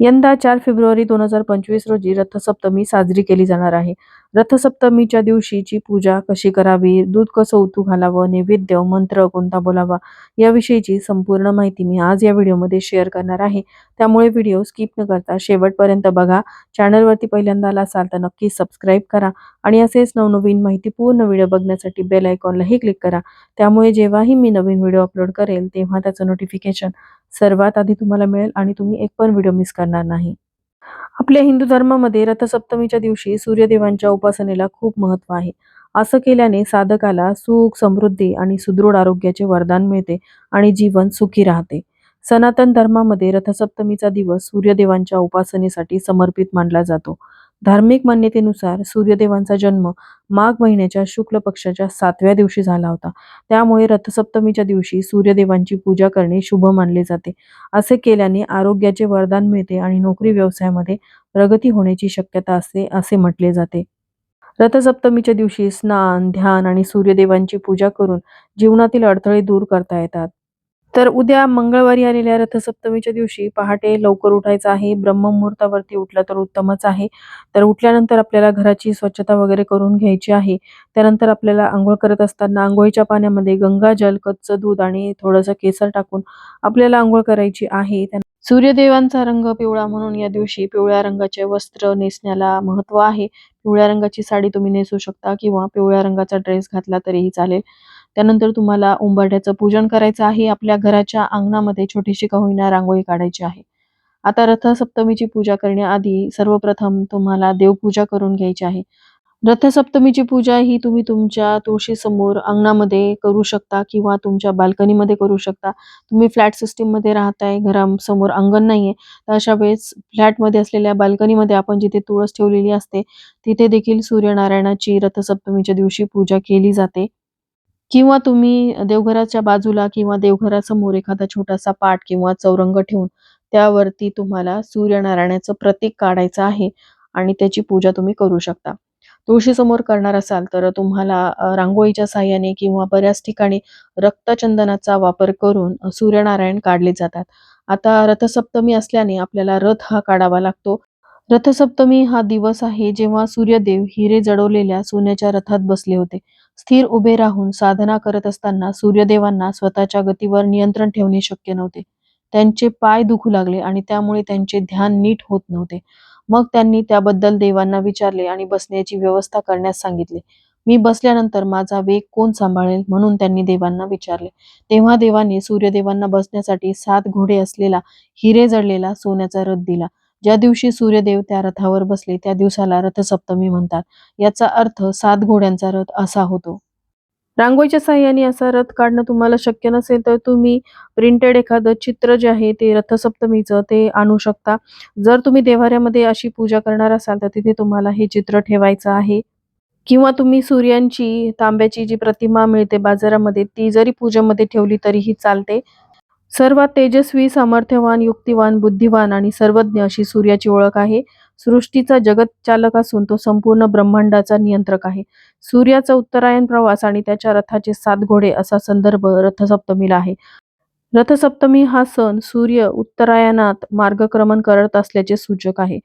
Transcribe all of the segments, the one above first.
यंदा चार फेब्रुवारी दोन हजार पंचवीस रोजी रथसप्तमी साजरी केली जाणार आहे. रथसप्तमीच्या दिवशीची पूजा कशी करावी? दूध कसं उतू घालावं? नैवेद्य मंत्र कोणता बोलावा? याविषयीची संपूर्ण माहिती मी आज या व्हिडिओमध्ये शेअर करणार आहे. त्यामुळे व्हिडिओ स्किप न करता शेवटपर्यंत बघा. चॅनलवरती पहिल्यांदा आला असाल तर नक्की सबस्क्राईब करा आणि असेच नवनवीन माहिती पूर्ण व्हिडिओ बघण्यासाठी बेल आयकॉनलाही क्लिक करा. त्यामुळे जेव्हाही मी नवीन व्हिडिओ अपलोड करेल तेव्हा त्याचं नोटिफिकेशन सर्वात आधी तुम्हाला मिळेल आणि तुम्ही एक पण व्हिडिओ मिस करणार नाही. आपल्या हिंदू धर्मामध्ये रथसप्तमीच्या दिवशी सूर्यदेवांच्या उपासनेला खूप महत्त्व आहे. असं केल्याने साधकाला सुख समृद्धी आणि सुदृढ आरोग्याचे वरदान मिळते आणि जीवन सुखी राहते. सनातन धर्मामध्ये रथसप्तमीचा दिवस सूर्यदेवांच्या उपासनेसाठी समर्पित मानला जातो. धार्मिक मान्यतेनुसार सूर्यदेवांचा जन्म माघ महिन्याच्या शुक्ल पक्षाच्या सातव्या दिवशी झाला होता. त्यामुळे रथसप्तमीच्या दिवशी सूर्यदेवांची पूजा करणे शुभ मानले जाते. असे केल्याने आरोग्याचे वरदान मिळते आणि नोकरी व्यवसायामध्ये प्रगती होण्याची शक्यता असते असे म्हटले जाते. रथसप्तमीच्या दिवशी स्नान ध्यान आणि सूर्यदेवांची पूजा करून जीवनातील अडथळे दूर करता येतात. तर उद्या मंगळवारी आलेल्या रथसप्तमीच्या दिवशी पहाटे लवकर उठायचं आहे. ब्रह्ममुहूर्तावरती उठलं तर उत्तमच आहे. तर उठल्यानंतर आपल्याला घराची स्वच्छता वगैरे करून घ्यायची आहे. त्यानंतर आपल्याला आंघोळ करत असताना आंघोळीच्या पाण्यामध्ये गंगाजल कच्चं दूध आणि थोडंसं केसर टाकून आपल्याला आंघोळ करायची आहे. सूर्यदेवांचा रंग पिवळा म्हणून या दिवशी पिवळ्या रंगाचे वस्त्र नेसण्याला महत्त्व आहे. पिवळ्या रंगाची साडी तुम्ही नेसू शकता किंवा पिवळ्या रंगाचा ड्रेस घातला तरीही चालेल. त्यानंतर तुम्हाला उंबरठ्याचं पूजन करायचं आहे. आपल्या घराच्या अंगणामध्ये छोटीशी का होईना रांगोळी काढायची आहे. आता रथसप्तमीची पूजा करण्याआधी सर्वप्रथम तुम्हाला देवपूजा करून घ्यायची आहे. रथसप्तमीची पूजा ही तुम्ही तुमच्या तुळशीसमोर अंगणामध्ये करू शकता किंवा तुमच्या बाल्कनीमध्ये करू शकता. तुम्ही फ्लॅट सिस्टीममध्ये राहताय घरासमोर अंगण नाहीये. तर अशा वेळेस फ्लॅटमध्ये असलेल्या बाल्कनीमध्ये आपण जिथे तुळस ठेवलेली असते तिथे देखील सूर्यनारायणाची रथसप्तमीच्या दिवशी पूजा केली जाते. किंवा तुम्ही देवघराच्या बाजूला किंवा देवघरासमोर एखादा छोटासा पाट किंवा चौरंग ठेवून त्यावरती तुम्हाला सूर्यनारायणाचं प्रतीक काढायचं आहे आणि त्याची पूजा तुम्ही करू शकता. तुळशीसमोर करणार असाल तर तुम्हाला रांगोळीच्या साह्याने किंवा बऱ्याच ठिकाणी रक्तचंदनाचा वापर करून सूर्यनारायण काढले जातात. आता रथसप्तमी असल्याने आपल्याला रथ हा काढावा लागतो. रथसप्तमी हा दिवस आहे जेव्हा सूर्यदेव हिरे जडवलेल्या सोन्याच्या रथात बसले होते. स्थिर उभे राहून साधना करत असताना सूर्यदेवांना स्वतःच्या गतीवर नियंत्रण ठेवणे शक्य नव्हते. त्यांचे पाय दुखू लागले आणि त्यामुळे त्यांचे ध्यान नीट होत नव्हते. मग त्यांनी त्याबद्दल देवांना विचारले आणि बसण्याची व्यवस्था करण्यास सांगितले. मी बसल्यानंतर माझा वेग कोण सांभाळेल म्हणून त्यांनी देवांना विचारले. तेव्हा देवाने सूर्यदेवांना बसण्यासाठी सात घोडे असलेला हिरे जडलेला सोन्याचा रथ दिला. ज्या दिवशी सूर्यदेव त्या रथावर बसले त्या दिवसाला रथसप्तमी म्हणतात. याचा अर्थ सात घोड्यांचा रथ असा होतो. रांगोळीच्या साह्याने असा रथ काढणं तुम्हाला शक्य नसेल तर तुम्ही प्रिंटेड एखादं चित्र जे आहे ते रथसप्तमीचं ते आणू शकता. जर तुम्ही देवाऱ्यामध्ये अशी पूजा करणार असाल तर तिथे तुम्हाला हे चित्र ठेवायचं आहे. किंवा तुम्ही सूर्यांची तांब्याची जी प्रतिमा मिळते बाजारामध्ये ती जरी पूजेमध्ये ठेवली तरीही चालते. सर्वात तेजस्वी सामर्थ्यवान युक्तिवान बुद्धिवान आणि सर्वज्ञ अशी सूर्याची ओळख आहे. सृष्टीचा जगत चालक असून तो संपूर्ण ब्रह्मांडाचा नियंत्रक आहे. सूर्याचा उत्तरायण प्रवास आणि त्याच्या रथाचे सात घोडे असा संदर्भ रथसप्तमीला आहे. रथसप्तमी हा सण सूर्य उत्तरायणात मार्गक्रमण करत असल्याचे सूचक आहे.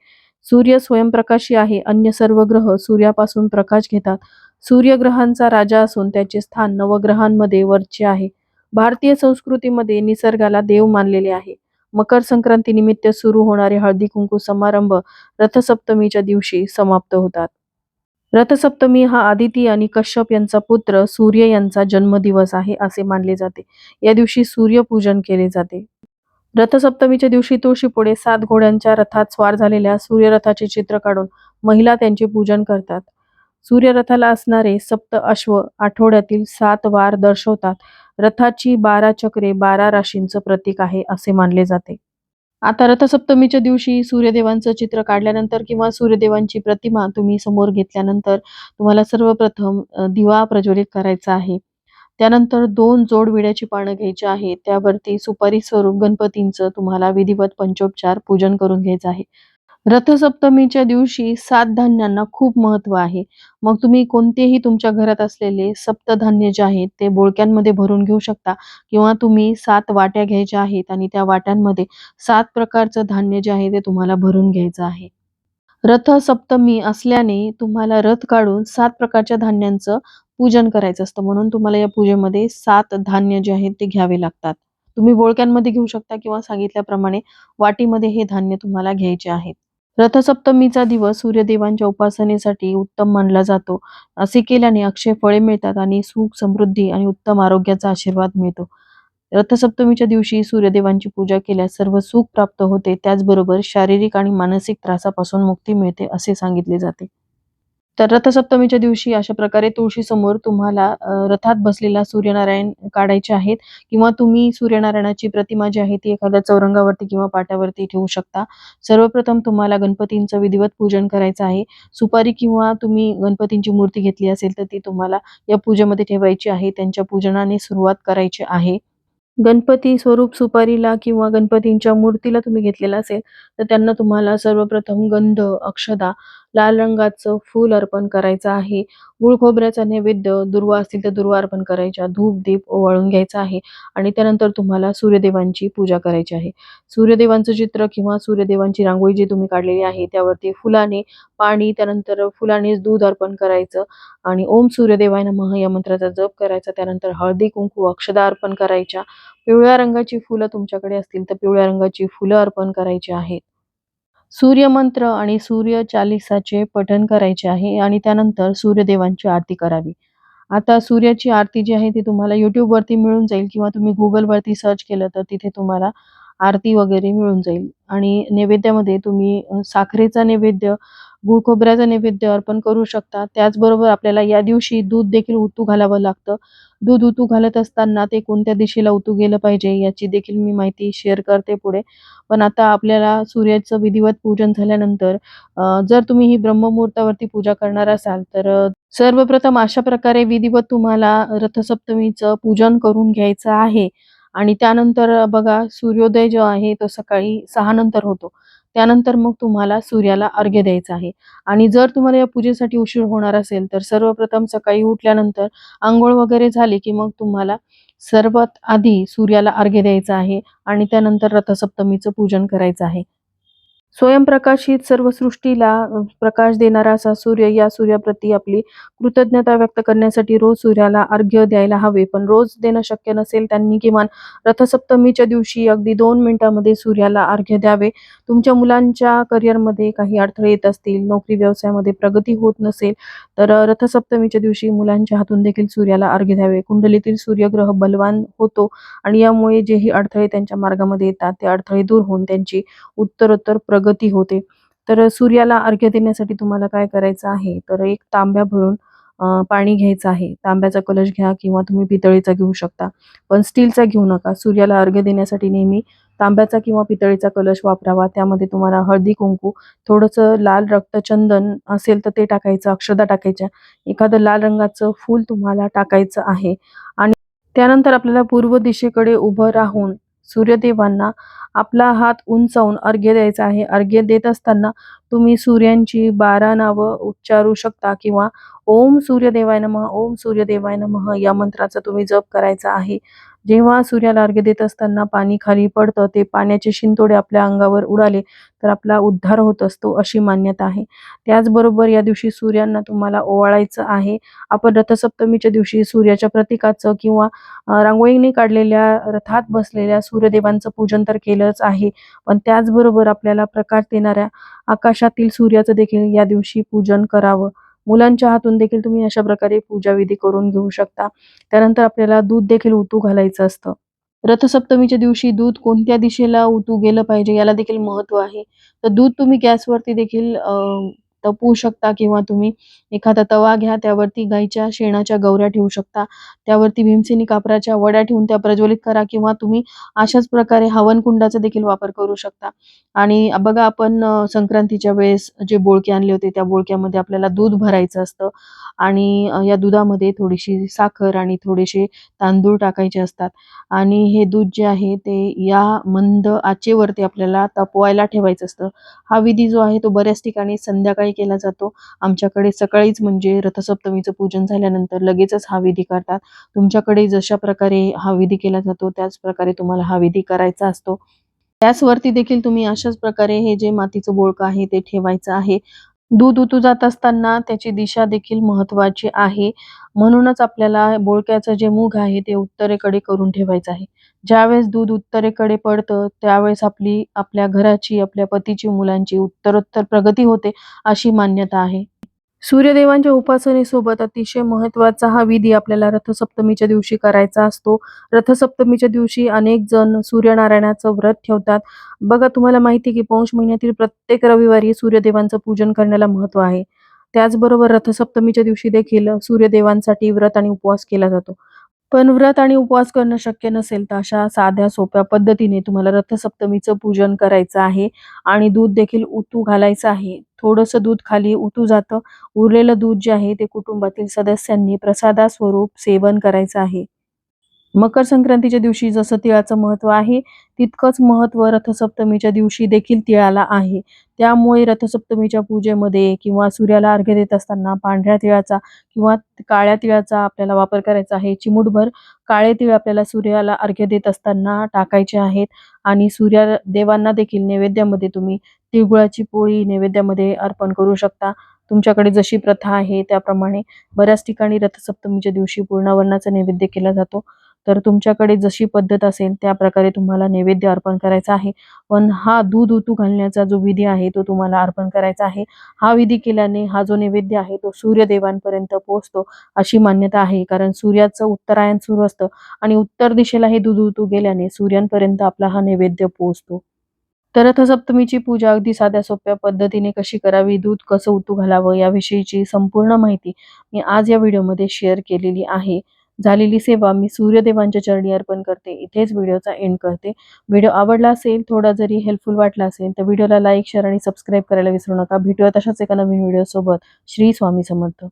सूर्य स्वयंप्रकाशी आहे अन्य सर्व ग्रह सूर्यापासून प्रकाश घेतात. सूर्यग्रहांचा राजा असून त्याचे स्थान नवग्रहांमध्ये वरचे आहे. भारतीय संस्कृतीमध्ये निसर्गाला देव मानलेले आहे. मकर संक्रांती निमित्त सुरू होणारे हळदी कुंकू समारंभ रथसप्तमीच्या दिवशी समाप्त होतात. रथसप्तमी हा आदिती आणि कश्यप यांचा पुत्र सूर्य यांचा जन्मदिवस आहे असे मानले जाते. या दिवशी सूर्यपूजन केले जाते. रथसप्तमीच्या दिवशी तुळशीपुढे सात घोड्यांच्या रथात स्वार झालेल्या सूर्यरथाचे चित्र काढून महिला त्यांचे पूजन करतात. सूर्यरथाला असणारे सप्त अश्व आठवड्यातील सात वार दर्शवतात. रथाची बारा चक्रे बारा राशींचं प्रतीक आहे असे मानले जाते. आता रथसप्तमीच्या दिवशी सूर्यदेवांचं चित्र काढल्यानंतर किंवा सूर्यदेवांची प्रतिमा तुम्ही समोर घेतल्यानंतर तुम्हाला सर्वप्रथम दिवा प्रज्वलित करायचा आहे. त्यानंतर दोन जोड विड्याची पानं घ्यायची आहे त्यावरती सुपारी स्वरूप गणपतींचं तुम्हाला विधिवत पंचोपचार पूजन करून घ्यायचं आहे. रथसप्तमीच्या दिवशी सात धान्यांना खूप महत्त्व आहे. मग तुम्ही कोणतेही तुमच्या घरात असलेले सप्तधान्य जे आहेत ते बोळक्यांमध्ये भरून घेऊ शकता किंवा तुम्ही सात वाट्या घ्यायच्या आहेत आणि त्या वाट्यांमध्ये सात प्रकारचं धान्य जे आहे ते तुम्हाला भरून घ्यायचं आहे. रथसप्तमी असल्याने तुम्हाला रथ काढून सात प्रकारच्या धान्यांचं पूजन करायचं असतं. म्हणून तुम्हाला या पूजेमध्ये सात धान्य जे आहेत ते घ्यावे लागतात. तुम्ही बोळक्यांमध्ये घेऊ शकता किंवा सांगितल्याप्रमाणे वाटीमध्ये हे धान्य तुम्हाला घ्यायचे आहेत. रथसप्तमीचा दिवस सूर्यदेवांच्या उपासनेसाठी उत्तम मानला जातो. असे केल्याने अक्षय फळे मिळतात आणि सुख, समृद्धी आणि उत्तम आरोग्याचा आशीर्वाद मिळतो. रथसप्तमीच्या दिवशी सूर्यदेवांची पूजा केल्यास सर्व सुख प्राप्त होते. त्याचबरोबर शारीरिक आणि मानसिक त्रासापासून मुक्ती मिळते असे सांगितले जाते. तर रथसप्तमीच्या दिवशी अशा प्रकारे तुळशीसमोर तुम्हाला रथात बसलेला सूर्यनारायण काढायचे आहेत किंवा तुम्ही सूर्यनारायणाची प्रतिमा जी आहे ती एखाद्या चौरंगावरती किंवा पाट्यावरती ठेवू शकता. सर्वप्रथम तुम्हाला गणपतींचं विधिवत पूजन करायचं आहे. सुपारी किंवा तुम्ही गणपतींची मूर्ती घेतली असेल तर ती तुम्हाला या पूजेमध्ये ठेवायची आहे. त्यांच्या पूजनाने सुरुवात करायची आहे. गणपती स्वरूप सुपारीला किंवा गणपतींच्या मूर्तीला तुम्ही घेतलेला असेल तर त्यांना तुम्हाला सर्वप्रथम गंध, अक्षदा, लाल रंगाचं फूल अर्पण करायचं आहे. गुळ खोबऱ्याचा नैवेद्य, दुर्वा असतील तर दुर्वा अर्पण करायच्या, धूप, दीप ओवाळून घ्यायचा आहे आणि त्यानंतर तुम्हाला सूर्यदेवांची पूजा करायची आहे. सूर्यदेवांचं चित्र किंवा सूर्यदेवांची रांगोळी जी तुम्ही काढलेली आहे त्यावरती फुलाने, पाणी, त्यानंतर फुलानेच दूध अर्पण करायचं आणि ओम सूर्यदेवाय नमः या मंत्राचा जप करायचा. त्यानंतर हळदी, कुंकू, अक्षदा अर्पण करायच्या. पिवळ्या रंगाची फुलं तुमच्याकडे असतील तर पिवळ्या रंगाची फुलं अर्पण करायची आहेत. सूर्यमंत्र आणि सूर्य चालिसाचे पठण करायचे आहे आणि त्यानंतर सूर्यदेवांची आरती करावी. आता सूर्याची आरती जी आहे ती तुम्हाला YouTubeवरती मिळून जाईल किंवा तुम्ही गुगलवरती सर्च केलं तर तिथे तुम्हाला आरती वगैरे मिळून जाईल आणि नैवेद्यामध्ये तुम्ही साखरेचा नैवेद्य, गुळ खोबऱ्याचा नैवेद्य अर्पण करू शकता. त्याचबरोबर आपल्याला या दिवशी दूध देखील उतू घालावं लागतं. दूध उतू घालत असताना ते कोणत्या दिशेला उतू गेलं पाहिजे याची देखील मी माहिती शेअर करते पुढे. पण आता आपल्याला सूर्याचं विधिवत पूजन झाल्यानंतर जर तुम्ही ही ब्रह्ममुहूर्तावरती पूजा करणार असाल तर सर्वप्रथम अशा प्रकारे विधिवत तुम्हाला रथसप्तमीचं पूजन करून घ्यायचं आहे आणि त्यानंतर बघा सूर्योदय जो आहे तो सकाळी सहा नंतर होतो. त्यानंतर मग तुम्हाला सूर्याला अर्घ्य द्यायचं आहे आणि जर तुम्हाला या पूजेसाठी उशीर होणार असेल तर सर्वप्रथम सकाळी उठल्यानंतर आंघोळ वगैरे झाली की मग तुम्हाला सर्वात आधी सूर्याला अर्घ्य द्यायचं आहे आणि त्यानंतर रथसप्तमीचं पूजन करायचं आहे. स्वयंप्रकाशित सर्व सृष्टीला प्रकाश देणारा असा सूर्य या सूर्याप्रती आपली कृतज्ञता व्यक्त करण्यासाठी रोज सूर्याला अर्घ्य द्यायला हवे. पण रोज देणं शक्य नसेल त्यांनी किमान रथसप्तमीच्या दिवशी अगदी दोन मिनिटांमध्ये सूर्याला अर्घ्य द्यावे. तुमच्या मुलांच्या करिअरमध्ये काही अडथळे येत असतील, नोकरी व्यवसायामध्ये प्रगती होत नसेल तर रथसप्तमीच्या दिवशी मुलांच्या हातून देखील सूर्याला अर्घ्य द्यावे. कुंडलीतील सूर्यग्रह बलवान होतो आणि यामुळे जेही अडथळे त्यांच्या मार्गामध्ये येतात ते अडथळे दूर होऊन त्यांची उत्तरोत्तर प्रगती होते. तर सूर्याला अर्घ्य देण्यासाठी तुम्हाला काय करायचं आहे तर एक तांब्या भरून पाणी घ्यायचं आहे. तांब्याचा कलश घ्या किंवा तुम्ही पितळीचा घेऊ शकता. पण स्टीलचा घेऊ नका. सूर्याला अर्घ्य देण्यासाठी नेहमी तांब्याचा किंवा पितळीचा कलश वापरावा. त्यामध्ये तुम्हाला हळदी, कुंकू, थोडंसं लाल रक्तचंदन असेल तर ते टाकायचं, अक्षदा टाकायच्या. एखादं लाल रंगाचं फूल तुम्हाला टाकायचं आहे आणि त्यानंतर आपल्याला पूर्व दिशेकडे उभं राहून सूर्यदेवांना आपला हात उंचावून अर्घ्य द्यायचा आहे. अर्घ्य देत असताना तुम्ही सूर्यांची 12 नावं उच्चारू शकता किंवा ओम सूर्यदेवाय नमः, ओम सूर्यदेवाय नमः या मंत्राचा तुम्ही जप करायचा आहे. जेव्हा सूर्याला अर्घ्य देत असताना पाणी खाली पडतं, ते पाण्याचे शिंतोडे आपल्या अंगावर उडाले तर आपला उद्धार होत असतो अशी मान्यता आहे. त्याचबरोबर या दिवशी सूर्यांना तुम्हाला ओवाळायचं आहे. आपण रथसप्तमीच्या दिवशी सूर्याच्या प्रतीकाचं किंवा रांगोळीने काढलेल्या रथात बसलेल्या सूर्यदेवांचं पूजन तर केलं केलंच आहे. पण त्याचबरोबर आपल्याला प्रकाश देणाऱ्या आकाशातील सूर्याचं देखील या दिवशी पूजन करावं. मुलांच्या हातून देखील तुम्ही अशा प्रकारे पूजाविधी करून घेऊ शकता. त्यानंतर आपल्याला दूध देखील उतू घालायचं असतं. रथसप्तमीच्या दिवशी दूध कोणत्या दिशेला उतू गेलं पाहिजे याला देखील महत्त्व आहे. तर दूध तुम्ही गॅसवरती देखील अ, तपवू शकता किंवा तुम्ही एखादा तवा घ्या त्यावरती गाईच्या शेणाच्या गवऱ्या ठेवू शकता. त्यावरती भीमसेनी कापराच्या वड्या ठेवून त्या प्रज्वलित करा किंवा तुम्ही अशाच प्रकारे हवनकुंडाचा देखील वापर करू शकता. आणि बघा आपण संक्रांतीच्या वेळेस जे बोळके आणले होते त्या बोळक्यामध्ये आपल्याला दूध भरायचं असतं. आणि या दुधामध्ये थोडीशी साखर आणि थोडेसे तांदूळ टाकायचे असतात. आणि हे दूध जे आहे ते या मंद आचेवरती आपल्याला तपवायला ठेवायचं असतं. हा विधी जो आहे तो बऱ्याच ठिकाणी संध्याकाळी केला जातो. आमच्याकडे सकाळीच म्हणजे रथसप्तमीचं पूजन झाल्यानंतर लगेचच हा विधी करतात. तुमच्याकडे जशा प्रकारे हा विधी केला जातो त्याच प्रकारे तुम्हाला हा विधी करायचा असतो. त्याचवरती देखील तुम्ही अशाच प्रकारे हे जे मातीचं बोळकं आहे ते ठेवायचं आहे. दूध उतू जात असताना त्याची दिशा देखील महत्वाची आहे. म्हणूनच आपल्याला बोळक्याचं जे मूग आहे ते उत्तरेकडे करून ठेवायचं आहे. ज्यावेळेस दूध उत्तरेकडे पडतं त्यावेळेस आपली आपल्या घराची आपल्या पतीची मुलांची उत्तरोत्तर प्रगती होते अशी मान्यता आहे. सूर्यदेवांच्या उपासनेसोबत अतिशय महत्त्वाचा हा विधी आपल्याला रथसप्तमीच्या दिवशी करायचा असतो. रथसप्तमीच्या दिवशी अनेक जण सूर्यनारायणाचं व्रत ठेवतात. बघा तुम्हाला माहिती की पौष महिन्यातील प्रत्येक रविवारी सूर्यदेवांचं पूजन करण्याला महत्त्व आहे. त्याचबरोबर रथसप्तमीच्या दिवशी देखील सूर्यदेवांसाठी व्रत आणि उपवास केला जातो. पण व्रत आणि उपवास करणं शक्य नसेल तर अशा साध्या सोप्या पद्धतीने तुम्हाला रथसप्तमीचं पूजन करायचं आहे आणि दूध देखील उतू घालायचं आहे. थोडंसं दूध खाली उतू जातं. उरलेलं दूध जे आहे ते कुटुंबातील सदस्यांनी प्रसादास्वरूप सेवन करायचं आहे. मकर संक्रांतीच्या दिवशी जसं तिळाचं महत्त्व आहे तितकंच महत्त्व रथसप्तमीच्या दिवशी देखील तिळाला आहे. त्यामुळे रथसप्तमीच्या पूजेमध्ये किंवा सूर्याला अर्घ्य देत असताना पांढऱ्या तिळाचा किंवा काळ्या तिळाचा आपल्याला वापर करायचा आहे. चिमूटभर काळे तिळ आपल्याला सूर्याला अर्घ्य देत असताना टाकायचे आहेत आणि सूर्या देवांना देखील नैवेद्यामध्ये तुम्ही तिळगुळाची पोळी नैवेद्यामध्ये अर्पण करू शकता. तुमच्याकडे जशी प्रथा आहे त्याप्रमाणे बऱ्याच ठिकाणी रथसप्तमीच्या दिवशी पूर्णावरणाचा नैवेद्य केला जातो. तर तुमच्याकडे जशी पद्धत असेल त्या प्रकारे तुम्हाला नैवेद्य अर्पण करायचा आहे. पण हा दूध उतू घालण्याचा जो विधी आहे तो तुम्हाला अर्पण करायचा आहे. हा विधी केल्याने हा जो नैवेद्य आहे तो सूर्यदेवांपर्यंत पोहोचतो अशी मान्यता आहे. कारण सूर्याचं उत्तरायण सुरू असतं आणि उत्तर दिशेला हे दूध उतू गेल्याने सूर्यांपर्यंत आपला हा नैवेद्य पोहोचतो. तर रथसप्तमीची पूजा अगदी साध्या सोप्या पद्धतीने कशी करावी दूध कसं उतू घालावं याविषयीची संपूर्ण माहिती मी आज या व्हिडिओमध्ये शेअर केलेली आहे. झालेली सेवा मी सूर्यदेवांच्या चरणी अर्पण करते. इथेच व्हिडिओचा एंड करते. व्हिडिओ आवडला असेल थोडा जरी हेल्पफुल वाटला असेल तर व्हिडिओला लाईक शेअर आणि सबस्क्राईब करायला विसरू नका. भेटूया तशाच एका नवीन व्हिडिओसोबत श्री स्वामी समर्थ.